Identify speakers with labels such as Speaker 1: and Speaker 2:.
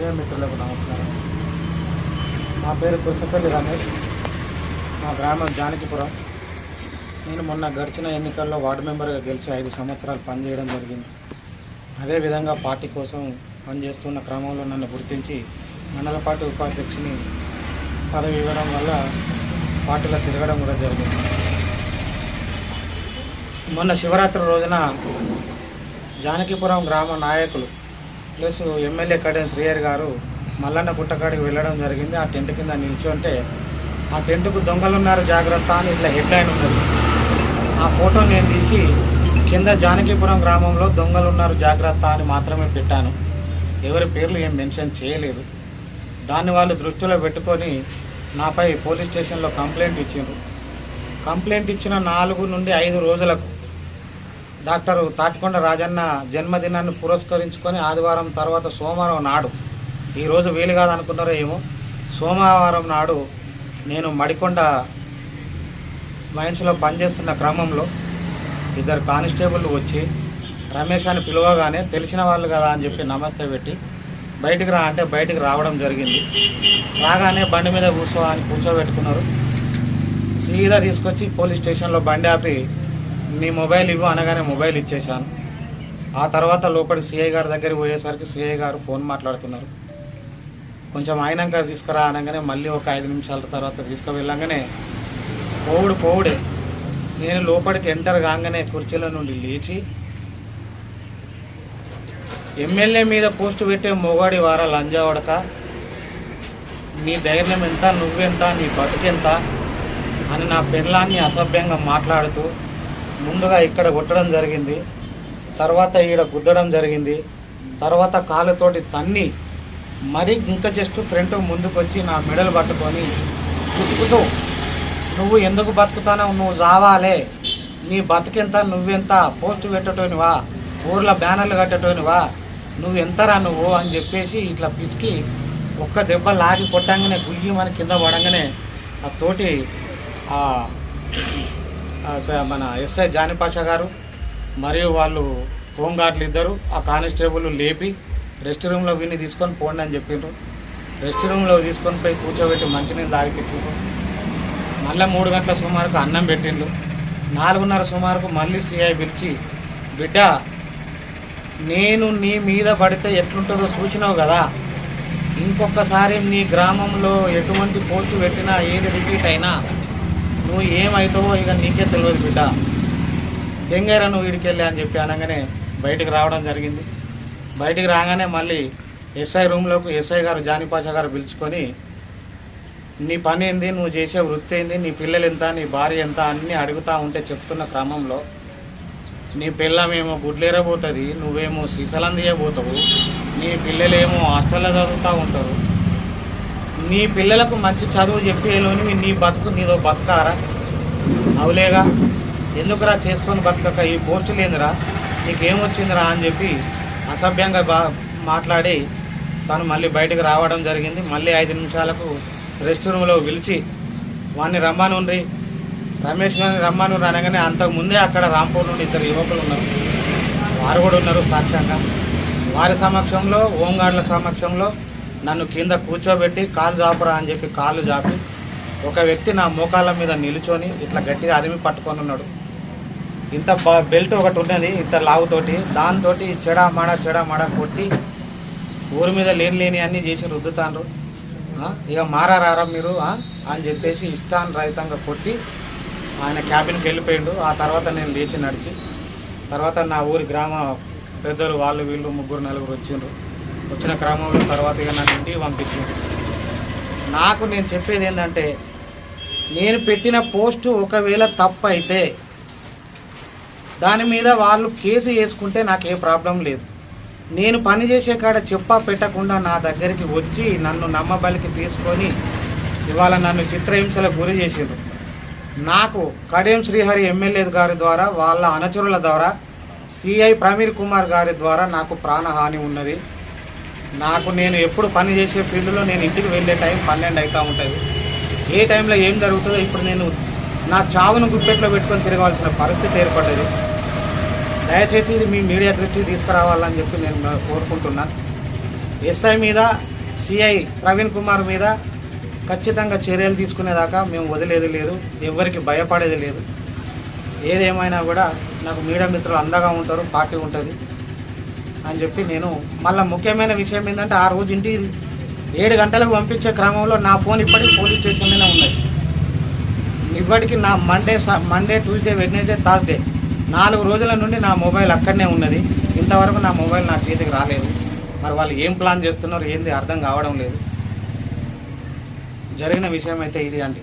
Speaker 1: Media మిత్రులకు నమస్కారం? నా పేరు కుసపల్లి రమేష్. మా గ్రామం జానకిపురం. నేను మొన్న గడిచిన ఎన్నికల్లో వార్డు మెంబర్గా గెలిచి ఐదు సంవత్సరాలు పనిచేయడం జరిగింది. అదేవిధంగా పార్టీ కోసం పనిచేస్తున్న క్రమంలో నన్ను గుర్తించి మండల పార్టీ ఉపాధ్యక్షుని పదవి ఇవ్వడం వల్ల పార్టీలో తిరగడం కూడా జరిగింది. మొన్న శివరాత్రి రోజున జానకిపురం గ్రామ నాయకులు ప్లస్ ఎమ్మెల్యే కడెం శ్రీయర్ గారు మల్లన్న గుట్టకాడికి వెళ్ళడం జరిగింది. ఆ టెంట్ కింద నిల్చుంటే ఆ టెంట్కు దొంగలు ఉన్నారు జాగ్రత్త అని ఇట్లా హెడ్లైన్ ఉన్నది. ఆ ఫోటో నేను తీసి కింద జానకిపురం గ్రామంలో దొంగలు ఉన్నారు జాగ్రత్త అని మాత్రమే పెట్టాను. ఎవరి పేర్లు ఏం మెన్షన్ చేయలేదు. దాన్ని వాళ్ళు దృష్టిలో పెట్టుకొని నాపై పోలీస్ స్టేషన్లో కంప్లైంట్ ఇచ్చిండ్రు. కంప్లైంట్ ఇచ్చిన నాలుగు నుండి ఐదు రోజులకు డాక్టర్ తాటికొండ రాజన్న జన్మదినాన్ని పురస్కరించుకొని ఆదివారం తర్వాత సోమవారం నాడు ఈరోజు వీలు కాదనుకున్నారో ఏమో సోమవారం నాడు నేను మడికొండ మైన్స్లో పనిచేస్తున్న క్రమంలో ఇద్దరు కానిస్టేబుల్ వచ్చి రమేష్ అని పిలవగానే తెలిసిన వాళ్ళు కదా అని చెప్పి నమస్తే పెట్టి బయటికి రా అంటే బయటికి రావడం జరిగింది. రాగానే బండి మీద కూర్చో అని కూర్చోబెట్టుకున్నారు. సీదా తీసుకొచ్చి పోలీస్ స్టేషన్లో బండి ఆపి నీ మొబైల్ ఇవ్వు అనగానే మొబైల్ ఇచ్చేశాను. ఆ తర్వాత లోపలికి సిఐ గారి దగ్గరికి పోయేసరికి సిఐ గారు ఫోన్ మాట్లాడుతున్నారు. కొంచెం అయినాక తీసుకురా అనగానే మళ్ళీ ఒక ఐదు నిమిషాల తర్వాత తీసుకువెళ్ళంగానే పోవుడు పోవుడే. నేను లోపలికి ఎంటర్ కాగానే కుర్చీల నుండి లేచి ఎమ్మెల్యే మీద పోస్టు పెట్టే మొగాడి వారా లంజావడక నీ ధైర్యం ఎంత నువ్వెంత నీ బతుకెంత? అని నా పెళ్ళాన్ని అసభ్యంగా మాట్లాడుతూ ముందుగా ఇక్కడ కొట్టడం జరిగింది. తర్వాత ఈడ గుద్దడం జరిగింది. తర్వాత కాలుతోటి తన్ని మరి ఇంకా జస్ట్ ఫ్రంట్ ముందుకు వచ్చి నా మెడలు పట్టుకొని పిసుకుతూ నువ్వు ఎందుకు బతుకుతానో నువ్వు జావాలే నీ బతికెంత నువ్వెంత? పోస్ట్ పెట్టటోనివా ఊర్లో బ్యానర్లు కట్టటోనివా నువ్వు ఎంతరా నువ్వు? అని చెప్పేసి ఇట్లా పిసికి ఒక్క దెబ్బ లాగి కొట్టంగానే గుయ్యమని కింద పడంగానే ఆ తోటి ఆ మన ఎస్ఐ జానిపాషా గారు మరియు వాళ్ళు హోంగార్డులు ఇద్దరు ఆ కానిస్టేబుల్ లేపి రెస్ట్ రూమ్లో విని తీసుకొని పోండి అని చెప్పిండ్రు రెస్ట్ రూమ్లో తీసుకొని పోయి కూర్చోబెట్టి మంచినీళ్ళు తాగిపించారు మళ్ళీ మూడు గంటల సుమారుకు అన్నం పెట్టిండు నాలుగున్నర సుమారుకు మళ్ళీ సిఐ పిలిచి బిడ్డ నేను నీ మీద పడితే ఎట్లుంటుందో చూసినావు కదా. ఇంకొకసారి నీ గ్రామంలో ఎటువంటి పోస్టు పెట్టినా ఏది రిపీట్ అయినా నువ్వు ఏమవుతావో ఇక నీకే తెలియదు బిడ్డ. దెంగేరా నువ్వు వీడికెళ్ళి అని చెప్పి అనగానే బయటకు రావడం జరిగింది. బయటికి రాగానే మళ్ళీ ఎస్ఐ రూమ్లోకి ఎస్ఐ గారు జానిపాషా గారు పిలుచుకొని నీ పని ఏంది? నువ్వు చేసే వృత్తి ఏంది? నీ పిల్లలు ఎంత? నీ భార్య ఎంత? అన్నీ అడుగుతా ఉంటే చెప్తున్న క్రమంలో నీ పిల్లమేమో గుడ్లేరబోతుంది నువ్వేమో సీసలందియబోతావు నీ పిల్లలేమో హాస్టల్లో చదువుతూ ఉంటారు నీ పిల్లలకు మంచి చదువు చెప్పేలోని నీ బతుకు నీదో బతకారా? అవులేగా? ఎందుకురా చేసుకొని బతకక? ఈ పోస్టులు ఏందిరా నీకేమొచ్చిందిరా అని చెప్పి అసభ్యంగా బా మాట్లాడి తను మళ్ళీ బయటకు రావడం జరిగింది. మళ్ళీ ఐదు నిమిషాలకు రెస్ట్ రూమ్లో పిలిచి వాడిని రమ్మానుండ్రి. రమేష్ గారిని రమ్మను అనగానే అంతకు ముందే అక్కడ రాంపూర్ నుండి ఇద్దరు యువకులు ఉన్నారు. వారు కూడా ఉన్నారు సాక్ష్యంగా వారి సమక్షంలో హోంగార్డుల సమక్షంలో నన్ను కింద కూర్చోబెట్టి కాలు జాపరా అని చెప్పి కాళ్ళు జాపి ఒక వ్యక్తి నా మోకాళ్ళ మీద నిలుచొని ఇట్లా గట్టిగా అదిమి పట్టుకొని ఉన్నాడు. ఇంత బెల్ట్ ఒకటి ఉన్నది ఇంత లావుతోటి దాంతో చెడా మాడ చెడా మాడ కొట్టి ఊరి మీద లేని లేని అన్నీ చేసి రుద్దుతాండ్రు. ఇక మారారా మీరు అని చెప్పేసి ఇష్టానురహితంగా కొట్టి ఆయన క్యాబిన్కి వెళ్ళిపోయిండు. ఆ తర్వాత నేను లేచి నడిచి తర్వాత నా ఊరి గ్రామ పెద్దలు వాళ్ళు వీళ్ళు ముగ్గురు నలుగురు వచ్చిండ్రు. వచ్చిన క్రమంలో తర్వాత ఇక నన్ను ఇంటికి పంపించింది. నాకు నేను చెప్పేది ఏంటంటే నేను పెట్టిన పోస్టు ఒకవేళ తప్పు అయితే దాని మీద వాళ్ళు కేసు వేసుకుంటే నాకు ఏ ప్రాబ్లం లేదు. నేను పని చేసే కాడ చెప్పా పెట్టకుండా నా దగ్గరికి వచ్చి నన్ను నమ్మబలికి తీసుకొని ఇవాళ నన్ను చిత్రహింసలకు గురి చేసిండ్రు. నాకు కడియం శ్రీహరి ఎమ్మెల్యే గారి ద్వారా వాళ్ళ అనుచరుల ద్వారా సిఐ ప్రమీర్ కుమార్ గారి ద్వారా నాకు ప్రాణహాని ఉన్నది. నాకు నేను ఎప్పుడు పని చేసే ఫీల్డ్లో నేను ఇంటికి వెళ్ళే టైం పన్నెండు అవుతూ ఉంటుంది. ఏ టైంలో ఏం జరుగుతుందో ఇప్పుడు నేను నా చావును గుప్పెట్లో పెట్టుకొని తిరగాల్సిన పరిస్థితి ఏర్పడ్డది. దయచేసి ఇది మీ మీడియా దృష్టికి తీసుకురావాలని చెప్పి నేను కోరుకుంటున్నాను ఎస్ఐ మీద సిఐ ప్రవీణ్ కుమార్ మీద ఖచ్చితంగా చర్యలు తీసుకునేదాకా మేము వదిలేది లేదు ఎవరికి భయపడేది లేదు. ఏదేమైనా కూడా నాకు మీడియా మిత్రులు అండగా ఉంటారు పార్టీ ఉంటుంది. అని చెప్పి నేను మళ్ళీ ముఖ్యమైన విషయం ఏంటంటే ఆ రోజు ఇంటి ఏడు గంటలకు పంపించే క్రమంలో నా ఫోన్ ఇప్పటికి పోలీస్ స్టేషన్లోనే ఉన్నది. ఇప్పటికి నా మండే స- మండే ట్యూస్డే వెడ్నెస్డే థర్స్డే నాలుగు రోజుల నుండి నా మొబైల్ అక్కడనే ఉన్నది. ఇంతవరకు నా మొబైల్ నా చేతికి రాలేదు. మరి వాళ్ళు ఏం ప్లాన్ చేస్తున్నారో ఏంది అర్థం కావడం లేదు. జరిగిన విషయం అయితే ఇది అండి.